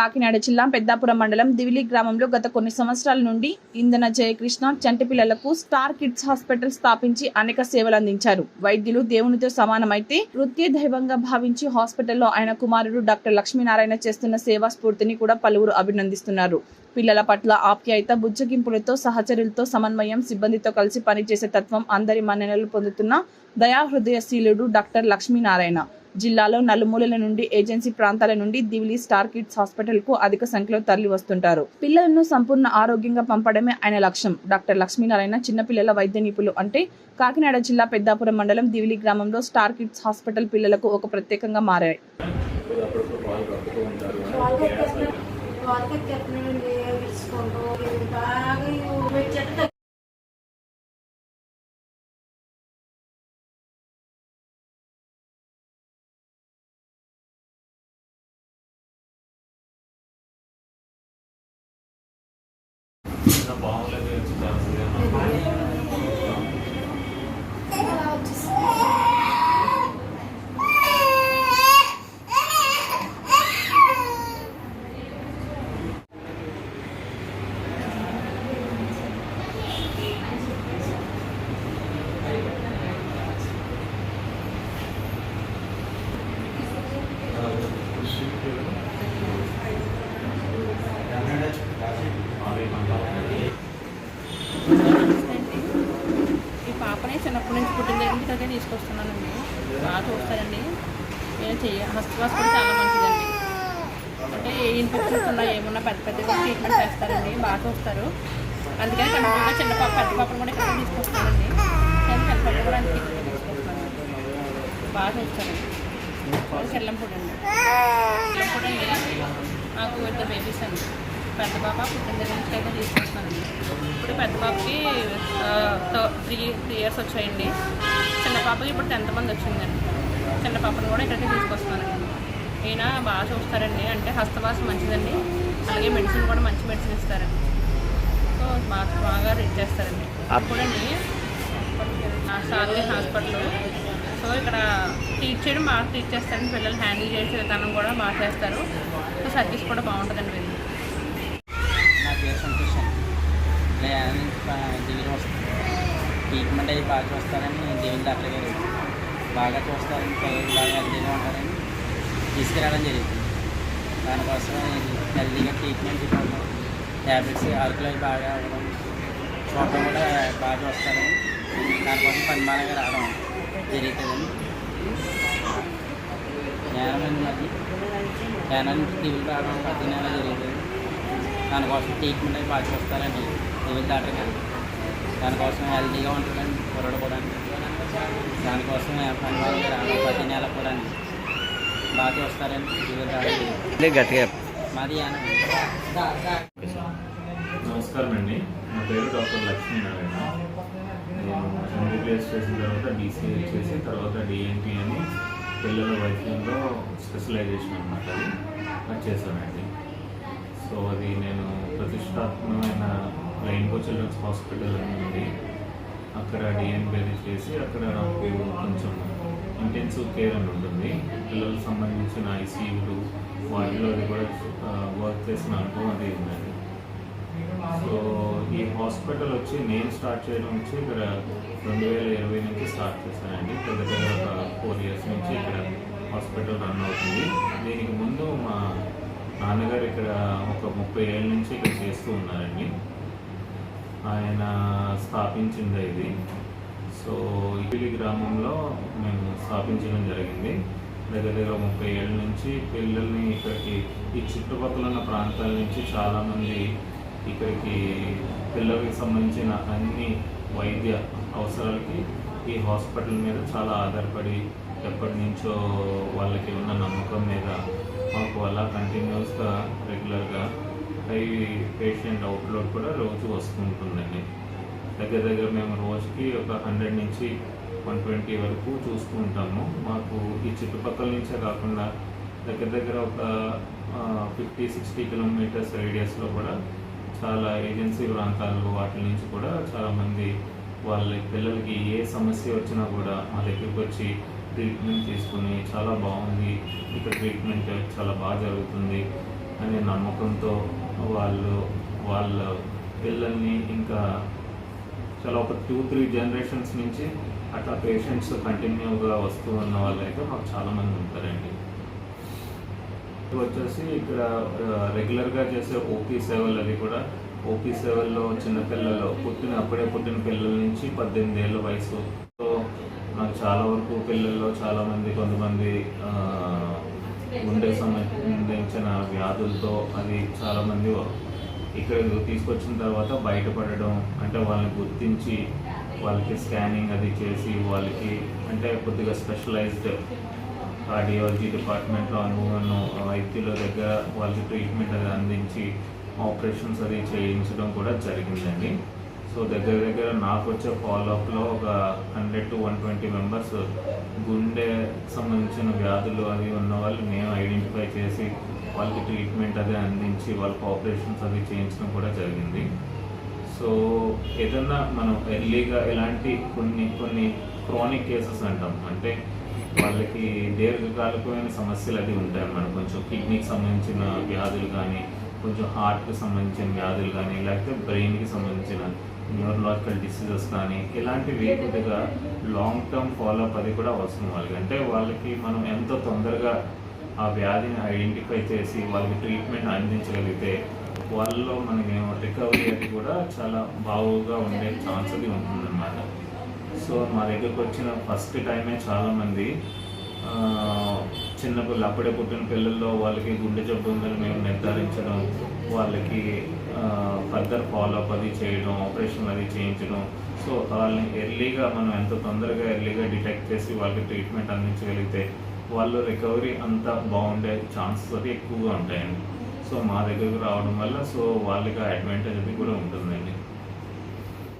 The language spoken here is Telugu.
కాకినాడ జిల్లా పెద్దాపురం మండలం దివిలి గ్రామంలో గత కొన్ని సంవత్సరాల నుండి ఇంధన జయకృష్ణ చంటి పిల్లలకు స్టార్ కిడ్స్ హాస్పిటల్ స్థాపించి అనేక సేవలు అందించారు. వైద్యులు దేవునితో సమానమైతే వృత్తి దైవంగా భావించి హాస్పిటల్లో ఆయన కుమారుడు డాక్టర్ లక్ష్మీనారాయణ చేస్తున్న సేవా స్ఫూర్తిని కూడా పలువురు అభినందిస్తున్నారు. పిల్లల పట్ల ఆప్యాయత బుజ్జగింపులతో సహచరులతో సమన్వయం సిబ్బందితో కలిసి పనిచేసే తత్వం అందరి మన్ననలు పొందుతున్న దయాహృదయశీలుడు డాక్టర్ లక్ష్మీనారాయణ. జిల్లాలో నలుమూలల నుండి ఏజెన్సీ ప్రాంతాల నుండి దివిలి స్టార్ కిడ్స్ హాస్పిటల్కు అధిక సంఖ్యలో తరలి వస్తుంటారు. పిల్లలను సంపూర్ణ ఆరోగ్యంగా పంపడమే ఆయన లక్ష్యం. డాక్టర్ లక్ష్మీనారాయణ చిన్నపిల్లల వైద్య నిపుణులు అంటే కాకినాడ జిల్లా పెద్దాపురం మండలం దివిలి గ్రామంలో స్టార్ కిడ్స్ హాస్పిటల్ పిల్లలకు ఒక ప్రత్యేకంగా మారాయి. బాగా 那保安那边就这样子，这。ఎప్పటి నుంచి పుట్టిన దగ్గర నుంచి ఇక్కడికే తీసుకొస్తున్నానండి బాగా చూస్తారండి. ఏం చెయ్య హస్తవాస్ కూడా చాలా మంచిదండి. అంటే ఏ ఇన్ఫెక్షన్స్ ఉన్నా ఏమున్నా పెద్ద పెద్దగా ట్రీట్మెంట్ చేస్తారండి. బాగా చూస్తారు. అందుకని కంటిన్యూగా చిన్న పాప పెద్ద పాపను కూడా ఇక్కడ తీసుకొస్తానండి నేను పెద్ద పాప కూడా అందుకే తీసుకొస్తాను బాగా చూస్తారండి. అది చెల్లంపూడి అండి. నాకు ఇద్దరు బేబీస్ అండి. పెద్ద పాప పుట్టిన దగ్గర నుంచి అయితే తీసుకొస్తానండి ఇప్పుడు పెద్ద పాపకి త్రీ త్రీ ఇయర్స్ వచ్చాయండి. చిన్న పాపకి ఇప్పుడు టెన్త్ మంది వచ్చిందండి చిన్న పాపను కూడా ఇక్కడికి తీసుకొస్తానండి ఈయన బాగా చూస్తారండి. అంటే హస్తభాష మంచిదండి. అలాగే మెడిసిన్ కూడా మంచి మెడిసిన్ ఇస్తారండి. సో బాగా బాగా రీడ్ చేస్తారండి. అప్పుడండి సార్లీ హాస్పిటల్. సో ఇక్కడ టీచ్ చేయడం బాగా టీచ్ చేస్తారండి. పిల్లలు హ్యాండిల్ చేసే విధానం కూడా బాగా చేస్తారు. సో సర్వీస్ కూడా బాగుంటుందండి వీళ్ళు నా పేరు సంతోష్ అండి ఇలా డిగ్రీ వస్తుంది ట్రీట్మెంట్ అయ్యి బాగా చూస్తారని దేవుని డాక్టర్ గారు బాగా చూస్తారని పిల్లలు బాగా హెల్తీగా ఉంటారని తీసుకురావడం జరుగుతుంది. దానికోసం హెల్తీగా ట్రీట్మెంట్ ఇవ్వడం ట్యాబ్లెట్స్ అరకులు అవి బాగా అవ్వడం చూడడం కూడా బాగా చూస్తారని దానికోసం పనిమానంగా రావడం జరుగుతుందని జ్ఞానం మరి. జ్ఞానానికి టీవీలు రావడం ప్రతి నెల జరుగుతుంది. దానికోసం ట్రీట్మెంట్ అవి బాగా చూస్తారండి సివిల్ డాక్టర్ గారు దానికోసం హెల్తీగా ఉంటుందండి కుర్రడు కూడా దానికోసం ప్రతి నెల కూడా బాగా గారు. గట్టిగా మాది నమస్కారం అండి నా పేరు డాక్టర్ లక్ష్మీనారాయణ. నేను ఎంబీబీఎస్ చేసిన తర్వాత డీసీఏ చేసి తర్వాత డిఎన్టీ అని పిల్లల వైద్యంలో స్పెషలైజేషన్ అనమాట అది చేశానండి. సో అది నేను ప్రతిష్టాత్మకమైన లైన్కో చిల్డ్రన్స్ హాస్పిటల్ అని ఉంది అక్కడ డిఎన్బీ చేసి అక్కడ నాకు కొంచెం ఇంటెన్సివ్ కేర్ అని ఉంటుంది. పిల్లలకు సంబంధించిన ఐసీయూలు వాటిలో అది కూడా వర్క్ చేసిన అనుభవం అది ఉందండి. సో ఈ హాస్పిటల్ వచ్చి నేను స్టార్ట్ చేయడం వచ్చి ఇక్కడ రెండు వేల ఇరవై నుంచి స్టార్ట్ చేశానండి. పెద్ద పెద్ద ఒక ఫోర్ ఇయర్స్ నుంచి ఇక్కడ హాస్పిటల్ రన్ అవుతుంది. దీనికి ముందు మా నాన్నగారు ఇక్కడ ఒక ముప్పై ఏళ్ళ నుంచి ఇక్కడ చేస్తూ ఉన్నారండి. ఆయన స్థాపించింది ఇది. సో ఇపిలి గ్రామంలో మేము స్థాపించడం జరిగింది. దగ్గర దగ్గర ముప్పై ఏళ్ళ నుంచి పిల్లల్ని ఇక్కడికి ఈ చుట్టుపక్కల ఉన్న ప్రాంతాల నుంచి చాలామంది ఇక్కడికి పిల్లలకి సంబంధించిన అన్ని వైద్య అవసరాలకి ఈ హాస్పిటల్ మీద చాలా ఆధారపడి ఎప్పటి నుంచో వాళ్ళకి ఉన్న నమ్మకం మీద మాకు అలా కంటిన్యూస్గా రెగ్యులర్గా హై పేషెంట్ అవుట్లోడ్ కూడా రోజు వస్తుంటుందండి. దగ్గర దగ్గర మేము రోజుకి ఒక హండ్రెడ్ నుంచి వన్ ట్వంటీ వరకు చూస్తూ ఉంటాము. మాకు ఈ చుట్టుపక్కల నుంచే కాకుండా దగ్గర దగ్గర ఒక ఫిఫ్టీ సిక్స్టీ కిలోమీటర్స్ రేడియస్లో కూడా చాలా ఏజెన్సీ ప్రాంతాలు వాటి నుంచి కూడా చాలామంది వాళ్ళ పిల్లలకి ఏ సమస్య వచ్చినా కూడా మా దగ్గరికి వచ్చి ట్రీట్మెంట్ తీసుకుని చాలా బాగుంది. ఇక్కడ ట్రీట్మెంట్ చాలా బాగా జరుగుతుంది అనే నమ్మకంతో వాళ్ళు వాళ్ళ పిల్లల్ని ఇంకా చాలా ఒక టూ త్రీ జనరేషన్స్ నుంచి అట్లా పేషెంట్స్ కంటిన్యూగా వస్తూ ఉన్న వాళ్ళైతే మాకు చాలామంది ఉంటారండి. వచ్చేసి ఇక్కడ రెగ్యులర్గా చేసే ఓపీ సేవలు అది కూడా ఓపీ సేవల్లో చిన్నపిల్లలు పుట్టిన అప్పుడే పుట్టిన పిల్లల నుంచి పద్దెనిమిది ఏళ్ళ వయసు సో నాకు చాలా వరకు పిల్లల్లో చాలామంది కొంతమంది ఉండే సమయం సంబంధించిన వ్యాధులతో అది చాలామంది ఇక్కడ తీసుకొచ్చిన తర్వాత బయటపడడం అంటే వాళ్ళని గుర్తించి వాళ్ళకి స్కానింగ్ అది చేసి వాళ్ళకి అంటే కొద్దిగా స్పెషలైజ్డ్ కార్డియాలజీ డిపార్ట్మెంట్లో అనుభవం వైద్యుల దగ్గర వాళ్ళకి ట్రీట్మెంట్ అది అందించి ఆపరేషన్స్ అది చేయించడం కూడా జరిగిందండి. సో దగ్గర దగ్గర నాకు వచ్చే ఫాలోఅప్లో ఒక hundred to one twenty members గుండె సంబంధించిన వ్యాధులు అవి ఉన్న వాళ్ళు మేము ఐడెంటిఫై చేసి వాళ్ళకి ట్రీట్మెంట్ అది అందించి వాళ్ళకి ఆపరేషన్స్ అవి చేయించడం కూడా జరిగింది. సో ఏదన్నా మనం ఎర్లీగా ఎలాంటి కొన్ని కొన్ని క్రానిక్ కేసెస్ అంటాం. అంటే వాళ్ళకి దీర్ఘకాలికమైన సమస్యలు అది ఉంటాయి మనం కొంచెం కిడ్నీకి సంబంధించిన వ్యాధులు కానీ కొంచెం హార్ట్కి సంబంధించిన వ్యాధులు కానీ లేకపోతే బ్రెయిన్కి సంబంధించిన న్యూరలాజికల్ డిసీజెస్ కానీ ఇలాంటివి కొద్దిగా లాంగ్ టర్మ్ ఫాలోఅప్ అది కూడా అవసరం వాళ్ళకి. అంటే వాళ్ళకి మనం ఎంతో తొందరగా ఆ వ్యాధిని ఐడెంటిఫై చేసి వాళ్ళకి ట్రీట్మెంట్ అందించగలిగితే వాళ్ళలో మనకి రికవరీ అది కూడా చాలా బాగుగా ఉండే ఛాన్స్ అది ఉంటుందన్నమాట. సో మా దగ్గరకు వచ్చిన ఫస్ట్ టైమే చాలామంది చిన్నపిల్లలు అప్పుడే పుట్టిన పిల్లల్లో వాళ్ళకి గుండె జబ్బు ఉందని మేము నిర్ధారించడం వాళ్ళకి ఫర్దర్ ఫాలోఅప్ అది చేయడం ఆపరేషన్ అది చేయించడం. సో వాళ్ళని ఎర్లీగా మనం ఎంత తొందరగా ఎర్లీగా డిటెక్ట్ చేసి వాళ్ళకి ట్రీట్మెంట్ అందించగలిగితే వాళ్ళు రికవరీ అంతా బాగుండే ఛాన్సెస్ అది ఎక్కువగా ఉంటాయండి. సో మా దగ్గరకు రావడం వల్ల సో వాళ్ళకి అడ్వాంటేజ్ అది కూడా ఉంటుందండి.